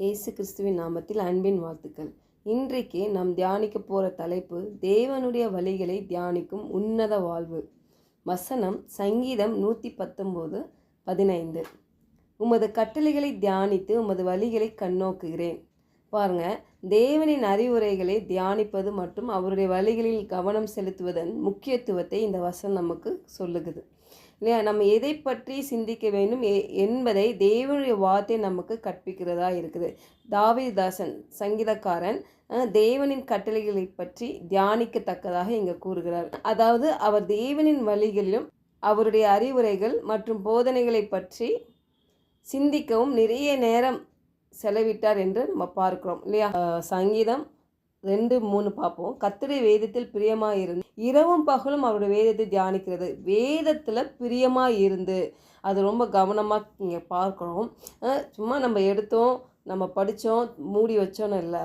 இயேசு கிறிஸ்துவின் நாமத்தில் அன்பின் வாழ்த்துக்கள். இன்றைக்கு நாம் தியானிக்க போகிற தலைப்பு தேவனுடைய வழிகளை தியானிக்கும் உன்னத வாழ்வு. வசனம் சங்கீதம் நூற்றி பத்தொம்போது பதினைந்து. உமது கட்டளைகளை தியானித்து உமது வழிகளை கண்ணோக்குகிறேன். பாருங்க தேவனின் அறிவுரைகளை தியானிப்பது மற்றும் அவருடைய வழிகளில் கவனம் செலுத்துவதன் முக்கியத்துவத்தை இந்த வசனம் நமக்கு சொல்லுகிறது இல்லையா? நம்ம எதை பற்றி சிந்திக்க வேண்டும்? என்பதை தேவனுடைய வார்த்தை நமக்கு கற்பிக்கிறதா இருக்குது. தாவிதாசன் சங்கீதக்காரன் தேவனின் கட்டளைகளை பற்றி தியானிக்கத்தக்கதாக இங்கே கூறுகிறார். அதாவது அவர் தேவனின் வழிகளிலும் அவருடைய அறிவுரைகள் மற்றும் போதனைகளை பற்றி சிந்திக்கவும் நிறைய நேரம் செலவிட்டார் என்று நம்ம பார்க்கிறோம் இல்லையா? சங்கீதம் ரெண்டு மூணு பார்ப்போம். கர்த்தருடைய வேதத்தில் பிரியமாக இருந்து இரவும் பகலும் அவருடைய வேதத்தை தியானிக்கிறது. வேதத்தில் பிரியமாக இருந்து அது ரொம்ப கவனமாக இங்கே பார்க்குறோம் சும்மா நம்ம எடுத்தோம் நம்ம படித்தோம் மூடி வச்சோன்னு இல்லை.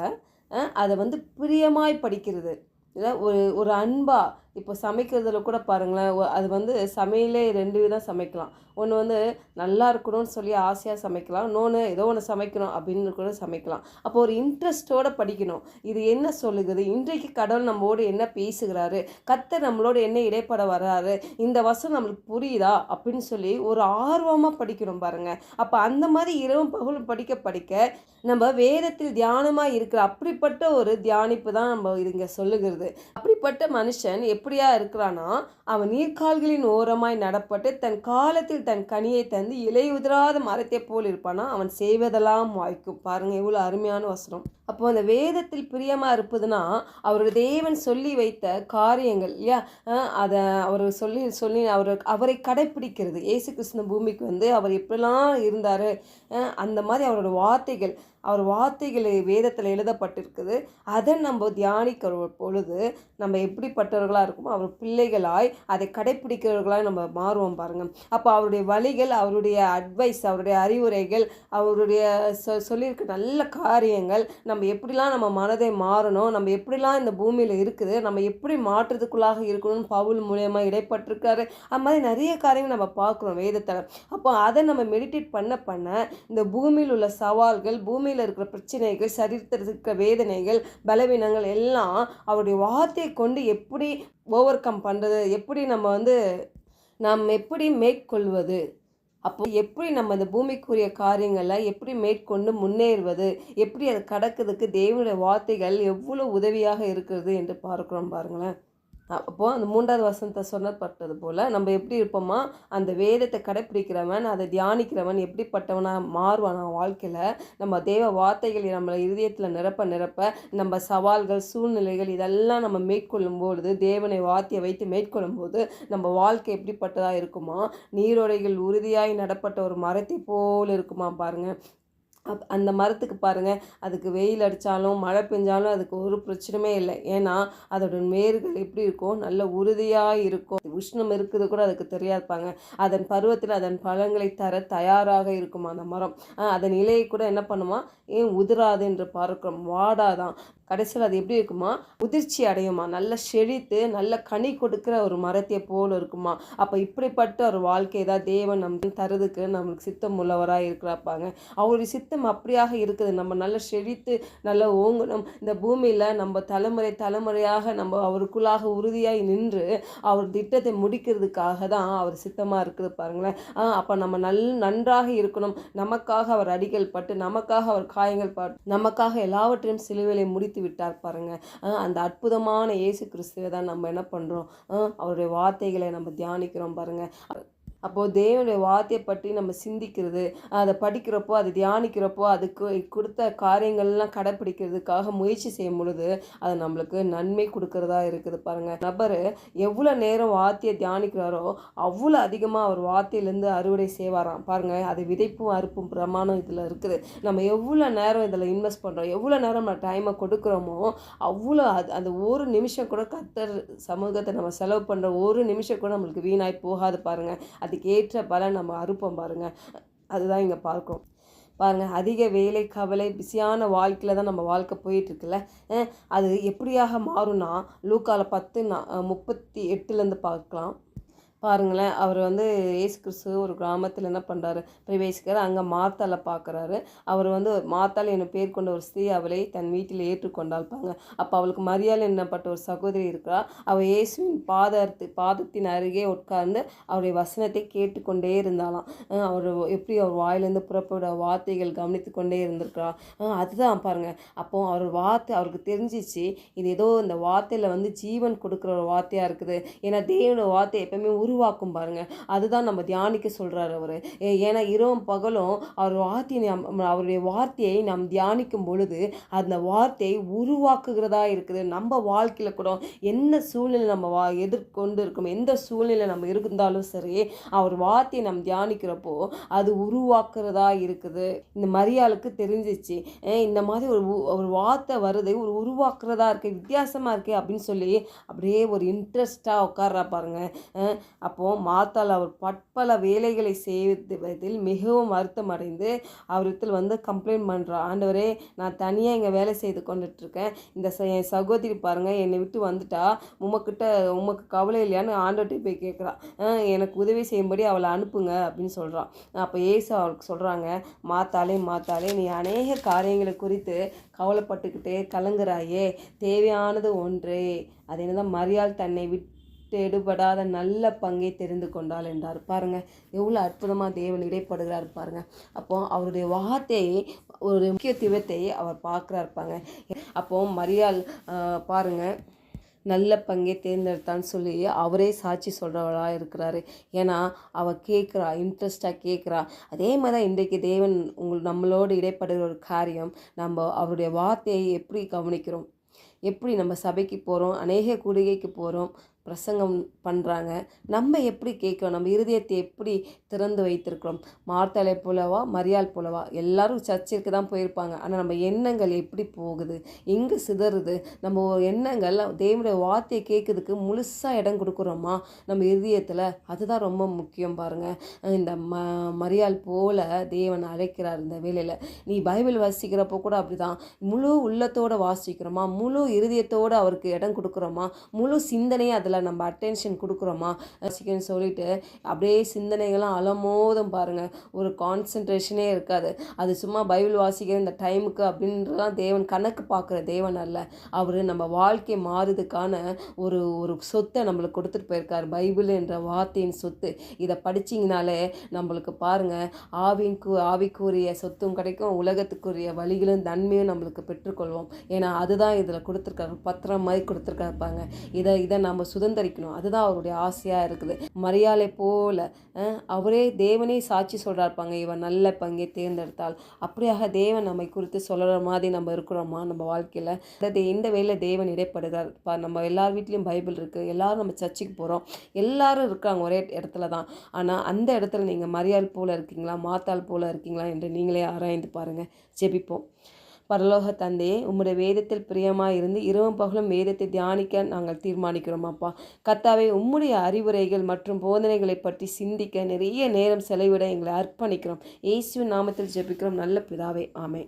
அதை வந்து பிரியமாய் படிக்கிறது. இல்லை ஒரு ஒரு அன்பா இப்போ சமைக்கிறதுல கூட பாருங்களேன் அது வந்து சமையலே ரெண்டு விதம் சமைக்கலாம். ஒன்று வந்து நல்லா இருக்கணும்னு சொல்லி ஆசையாக சமைக்கலாம். இன்னொன்று ஏதோ ஒன்று சமைக்கணும் அப்படின்னு கூட சமைக்கலாம். அப்போ ஒரு இன்ட்ரெஸ்ட்டோட படிக்கணும். இது என்ன சொல்லுகிறது இன்றைக்கு கடவுள் நம்மோடு என்ன பேசுகிறாரு? கத்தை நம்மளோட என்ன இடைப்பட வர்றாரு? இந்த வசனம் நம்மளுக்கு புரியுதா? அப்படின்னு சொல்லி ஒரு ஆர்வமாக படிக்கணும் பாருங்கள் அப்போ அந்த மாதிரி இரவும் பகலும் படிக்க படிக்க நம்ம வேதத்தில் தியானமாக இருக்கிற அப்படிப்பட்ட ஒரு தியானிப்பு தான் நம்ம இதுங்க சொல்லுகிறது. அப்படிப்பட்ட மனுஷன் எப்படியா இருக்கிறானா அவன் நீர்க்கால்களின் ஓரமாய் நடப்பட்டு தன் காலத்தில் தன் கனியை தந்து இலை உதிராத மரத்தை போல் இருப்பானா அவன் செய்வதெல்லாம் வாய்க்கும். பாருங்க எவ்வளோ அருமையான வசனம். அப்போ அந்த வேதத்தில் பிரியமாக இருப்பதுனா அவருடைய தேவன் சொல்லி வைத்த காரியங்கள் இல்லையா? அதை அவர் சொல்லி சொல்லி அவர் அவரை கடைப்பிடிக்கிறது. இயேசு கிருஷ்ண பூமிக்கு வந்து அவர் எப்படிலாம் இருந்தார்? அந்த மாதிரி அவரோட வார்த்தைகள். அவர் வார்த்தைகள் வேதத்தில் எழுதப்பட்டிருக்குது. அதை நம்ம தியானிக்கிற பொழுது நம்ம எப்படிப்பட்டவர்களாக இருக்குமோ அவர் பிள்ளைகளாய் அதை கடைப்பிடிக்கிறவர்களாய் நம்ம மாறுவோம் பாருங்கள் அப்போ அவருடைய வழிகள் அவருடைய அட்வைஸ் அவருடைய அறிவுரைகள் அவருடைய சொ சொல்லியிருக்க நல்ல காரியங்கள் நம்ம எப்படிலாம் நம்ம மனதை மாறணும் நம்ம எப்படிலாம் இந்த பூமியில் இருக்குது நம்ம எப்படி மாற்றத்துக்குள்ளாக இருக்கணும்னு பவுல் மூலயமா இடைப்பட்டிருக்காரு. அது மாதிரி நிறைய காரியங்கள் நம்ம பார்க்குறோம் வேதத்தில். அப்போ அதை நம்ம மெடிடேட் பண்ண பண்ண இந்த பூமியில் உள்ள சவால்கள் பூமியில் இருக்கிற பிரச்சனைகள் சரீரத்தில் இருக்கிற வேதனைகள் பலவீனங்கள் எல்லாம் அவருடைய வார்த்தையை கொண்டு எப்படி ஓவர் கம் பண்ணுறது எப்படி நம்ம வந்து நாம் எப்படி மேற்கொள்வது அப்போ எப்படி நம்ம இந்த பூமிக்குரிய காரியங்களை எப்படி மேற்கொண்டு முன்னேறுவது எப்படி அது கடக்கிறதுக்கு தேவனுடைய வார்த்தைகள் எவ்வளோ உதவியாக இருக்கிறது என்று பார்க்குறோம் பாருங்களேன். அப்போது அந்த மூன்றாவது வசனத்தை சொன்னப்பட்டது போல் நம்ம எப்படி இருப்போமா? அந்த வேதத்தை கடைப்பிடிக்கிறவன் அதை தியானிக்கிறவன் எப்படிப்பட்டவனாக மாறுவான் வாழ்க்கையில்? நம்ம தேவ வார்த்தைகள் நம்மளை இருதயத்தில் நிரப்ப நிரப்ப நம்ம சவால்கள் சூழ்நிலைகள் இதெல்லாம் நம்ம மேற்கொள்ளும் பொழுது தேவனை வார்த்தையை வைத்து மேற்கொள்ளும் போது நம்ம வாழ்க்கை எப்படிப்பட்டதாக இருக்குமா? நீரோடைகள் உறுதியாய் நடப்பட்ட ஒரு மரத்தை போல் இருக்குமா பாருங்கள் அப் அந்த மரத்துக்கு பாருங்கள் அதுக்கு வெயில் அடித்தாலும் மழை பெஞ்சாலும் அதுக்கு ஒரு பிரச்சனையுமே இல்லை. ஏன்னா அதோட வேர்கள் எப்படி இருக்கும் நல்ல உறுதியாக இருக்கும். உஷ்ணம் இருக்குது கூட அதுக்கு தெரியாதுப்பாங்க. அதன் பருவத்தில் அதன் பழங்களை தர தயாராக இருக்குமா அந்த மரம். ஆஹ் அதன் இலையை கூட என்ன பண்ணுமா? ஏன் உதிராது என்று பார்க்கிறோம். வாடாதான். கடைசியில் அது எப்படி இருக்குமா? உதிர்ச்சி அடையுமா? நல்ல செழித்து நல்ல கனி கொடுக்குற ஒரு மரத்தை போல் இருக்குமா? அப்போ இப்படிப்பட்ட ஒரு வாழ்க்கை தான் தேவன் நம் தரதுக்கு நம்மளுக்கு சித்தம் உள்ளவராக இருக்கிறாப்பாங்க. அவருடைய சித்தம் அப்படியாக இருக்குது. நம்ம நல்ல செழித்து நல்ல ஓங்கணும். இந்த பூமியில் நம்ம தலைமுறை தலைமுறையாக நம்ம அவருக்குள்ளாக உறுதியாய் நின்று அவர் திட்டத்தை முடிக்கிறதுக்காக தான் அவர் சித்தமாக இருக்குது பாருங்களேன். அப்போ நம்ம நல் நன்றாக இருக்கணும். நமக்காக அவர் அடிகள் பட்டு நமக்காக அவர் காயங்கள் பட்டு நமக்காக எல்லாவற்றையும் சிலுவையிலே முடித்து விட்டார் பாருங்க. அந்த அற்புதமான இயேசு கிறிஸ்துவை தான் நம்ம என்ன பண்ணுறோம் அவருடைய வார்த்தைகளை நம்ம தியானிக்கிறோம் பாருங்க. அப்போது தேவனுடைய வார்த்தையை பற்றி நம்ம சிந்திக்கிறது அதை படிக்கிறப்போ அதை தியானிக்கிறப்போ அதுக்கு கொடுத்த காரியங்கள்லாம் கடைப்பிடிக்கிறதுக்காக முயற்சி செய்யும் பொழுது அது நம்மளுக்கு நன்மை கொடுக்கறதா இருக்குது பாருங்கள் நபர் எவ்வளோ நேரம் வார்த்தையை தியானிக்கிறாரோ அவ்வளோ அதிகமாக அவர் வார்த்தையிலேருந்து அறுவடை செய்வாராம். பாருங்கள் அது விதைப்பும் அறுப்பும் பிரமாணம் இதில் இருக்குது. நம்ம எவ்வளோ நேரம் இதில் இன்வெஸ்ட் பண்ணுறோம் எவ்வளோ நேரம் நம்ம டைமை கொடுக்குறோமோ அவ்வளோ அது அந்த ஒரு நிமிஷம் கூட கத்தர் சமூகத்தை நம்ம செலவு பண்ணுற ஒரு நிமிஷம் கூட நம்மளுக்கு வீணாய் போகாது பாருங்கள் அது ஏற்ற பலன் நம்ம அறுப்போம் பாருங்கள் அதுதான் இங்கே பார்க்கும் பாருங்கள் அதிக வேலை கவலை பிஸியான வாழ்க்கையில் தான் நம்ம வாழ்க்கை போயிட்டுருக்குல்ல? அது எப்படியாக மாறும்னா லூக்கால பத்து நா- முப்பத்தி எட்டுலேருந்து பார்க்கலாம். பாருங்களேன் அவர் வந்து ஏசு கிறிஸ்து ஒரு கிராமத்தில் என்ன பண்ணுறாரு பிரவேசிக்கிறார் அங்கே மார்த்தால பார்க்குறாரு அவர் வந்து மாத்தால் என்னை பேர் கொண்ட ஒரு ஸ்திரீ அவளை தன் வீட்டில் ஏற்றுக்கொண்டாள்பாங்க அப்போ அவளுக்கு மரியாதை என்னப்பட்ட ஒரு சகோதரி இருக்கிறா. அவள் இயேசுவின் பாதத்து பாதத்தின் அருகே உட்கார்ந்து அவருடைய வசனத்தை கேட்டுக்கொண்டே இருந்தாலாம் அவர் எப்படி அவர் வாயிலேருந்து புறப்பட வார்த்தைகள் கவனித்து கொண்டே இருந்திருக்கிறா? அதுதான் பாருங்கள் அப்போது அவர் வார்த்தை அவருக்கு தெரிஞ்சிச்சு. இது ஏதோ இந்த வார்த்தையில் வந்து ஜீவன் கொடுக்குற ஒரு வார்த்தையாக இருக்குது. ஏன்னா தேவனோட வார்த்தை எப்பவுமே உருவாக்கும் பாருங்கள் அதுதான் நம்ம தியானிக்க சொல்கிறார் அவர். ஏன்னா இரவும் பகலும் அவர் வார்த்தையை நம் அவருடைய வார்த்தையை நாம் தியானிக்கும் பொழுது அந்த வார்த்தையை உருவாக்குகிறதா இருக்குது. நம்ம வாழ்க்கையில் கூட என்ன சூழ்நிலை நம்ம வா எதிர்கொண்டு இருக்கோம் எந்த சூழ்நிலை நம்ம இருந்தாலும் சரி அவர் வார்த்தையை நம்ம தியானிக்கிறப்போ அது உருவாக்குறதா இருக்குது. இந்த மரியாளுக்கு தெரிஞ்சிச்சு. இந்த மாதிரி ஒரு ஒரு வார்த்தை வருது ஒரு உருவாக்குறதா இருக்குது வித்தியாசமாக இருக்குது அப்படின்னு சொல்லி அப்படியே ஒரு இன்ட்ரெஸ்டாக உட்கார்றா பாருங்கள் அப்போது மாத்தாள் மாத்தால் அவர் பற்பல வேலைகளை செய்வதில் மிகவும் வருத்தம் அடைந்து அவரிடத்தில் வந்து கம்ப்ளைண்ட் பண்ணுறா ஆண்டவரே நான் தனியாக இங்கே வேலை செய்து கொண்டுட்ருக்கேன் இந்த ச- என் சகோதரி பாருங்கள் என்னை விட்டு வந்துட்டா. உமக்கிட்ட உமக்கு கவலை இல்லையான்னு ஆண்டவர்கிட்ட போய் கேட்குறா. எனக்கு உதவி செய்யும்படி அவளை அனுப்புங்க அப்படின்னு சொல்கிறான் அப்போ ஏசு அவளுக்கு சொல்கிறாங்க மாத்தாலே மாத்தாலே நீ அநேக காரியங்களை குறித்து கவலைப்பட்டுக்கிட்டே கலங்குறாயே. தேவையானது ஒன்றே. அது என்னதான் மரியாள் தன்னை விட்டு எடுபடாத நல்ல பங்கை தெரிந்து கொண்டாள் என்றார். பாருங்க எவ்வளோ அற்புதமாக தேவன் இடைப்படுகிறார் பாருங்க. அப்போ அவருடைய வார்த்தையை ஒரு முக்கியத்துவத்தை அவர் பார்க்குறாரு பாருங்க. அப்போ மரியாள் பாருங்க நல்ல பங்கை தேர்ந்தெடுத்தான்னு சொல்லி அவரே சாட்சி சொல்கிறவளாக இருக்கிறாரு. ஏன்னா அவள் கேட்குறா இன்ட்ரெஸ்டாக கேட்குறா. அதே மாதிரி தான் இன்றைக்கு தேவன் உங்கள் நம்மளோடு இடைப்படுகிற ஒரு காரியம் நம்ம அவருடைய வார்த்தையை எப்படி கவனிக்கிறோம்? எப்படி நம்ம சபைக்கு போகிறோம் அநேக கூடுகைக்கு போகிறோம் பிரசங்கம் பண்ணுறாங்க நம்ம எப்படி கேட்குறோம் நம்ம இருதயத்தை எப்படி திறந்து வைத்திருக்கிறோம்? மார்த்தாலை போலவா மரியாள் போலவா? எல்லாரும் சர்ச்சிற்கு தான் போயிருப்பாங்க. ஆனால் நம்ம எண்ணங்கள் எப்படி போகுது? எங்கே சிதறுது? நம்ம எண்ணங்கள் தேவனுடைய வார்த்தையை கேட்குறதுக்கு முழுசாக இடம் கொடுக்குறோமா? நம்ம இருதயத்தில் அதுதான் ரொம்ப முக்கியம் பாருங்கள் இந்த ம மரியாள் போல தேவன் அழைக்கிறார் இந்த வேலையில் நீ பைபிள் வாசிக்கிறப்போ கூட அப்படிதான். முழு உள்ளத்தோட வாசிக்கிறோமா? முழு இருதயத்தோடு அவருக்கு இடம் கொடுக்குறோமா? முழு சிந்தனையை அதில் நம்ம அட்டென்ஷன் கொடுக்குறோமா? வாசிக்கணும்னு சொல்லிட்டு அப்படியே சிந்தனைகள்லாம் அலமோதும் பாருங்கள் ஒரு கான்சன்ட்ரேஷனே இருக்காது. அது சும்மா பைபிள் வாசிக்கிற இந்த டைமுக்கு அப்படின்றதான் தேவன் கணக்கு பார்க்குற தேவன் அல்ல. அவர் நம்ம வாழ்க்கை மாறுறதுக்கான ஒரு ஒரு சொத்தை நம்மளுக்கு கொடுத்துட்டு போயிருக்கார். பைபிள் என்ற வார்த்தையின் சொத்து. இதை படிச்சிங்கனாலே நம்மளுக்கு பாருங்கள் ஆவிக்கு ஆவிக்குரிய சொத்தும் கிடைக்கும். உலகத்துக்குரிய வழிகளும் தன்மையும் நம்மளுக்கு பெற்றுக்கொள்வோம். ஏன்னா அதுதான் இதில் கொடுத்துருக்காரு. பத்திரம் மாதிரி கொடுத்துருக்காருப்பாங்க இதை இதை நம்ம சுதந்திரிக்கணும். அதுதான் அவருடைய ஆசையாக இருக்குது. மரியாதை போல அவரே தேவனே சாட்சி சொல்கிறார்ப்பாங்க இவன் நல்ல பங்கை தேர்ந்தெடுத்தால். அப்படியாக தேவன் நம்மை குறித்து சொல்கிற மாதிரி நம்ம இருக்கிறோமா? நம்ம வாழ்க்கையில்? அதாவது இந்த வேலை தேவன் இடைப்படுகிறார். இப்போ நம்ம எல்லார் வீட்லேயும் பைபிள் இருக்குது எல்லோரும் நம்ம சர்ச்சுக்கு போகிறோம் எல்லாரும் இருக்காங்க ஒரே இடத்துல தான். ஆனால் அந்த இடத்துல நீங்கள் மரியாள் போல இருக்கீங்களா? மாத்தாள் போல இருக்கீங்களா? என்று நீங்களே ஆராய்ந்து பாருங்கள் ஜெபிப்போம். பரலோக தந்தையே உம்முடைய வேதத்தில் பிரியமாக இருந்து இரவும் பகலும் வேதத்தை தியானிக்க நாங்கள் தீர்மானிக்கிறோம் அப்பா. கத்தாவை உம்முடைய அறிவுரைகள் மற்றும் போதனைகளை பற்றி சிந்திக்க நிறைய நேரம் செலவிட எங்களை அர்ப்பணிக்கிறோம். இயேசுவின் நாமத்தில் ஜெபிக்கிறோம். நல்ல பிதாவே ஆமை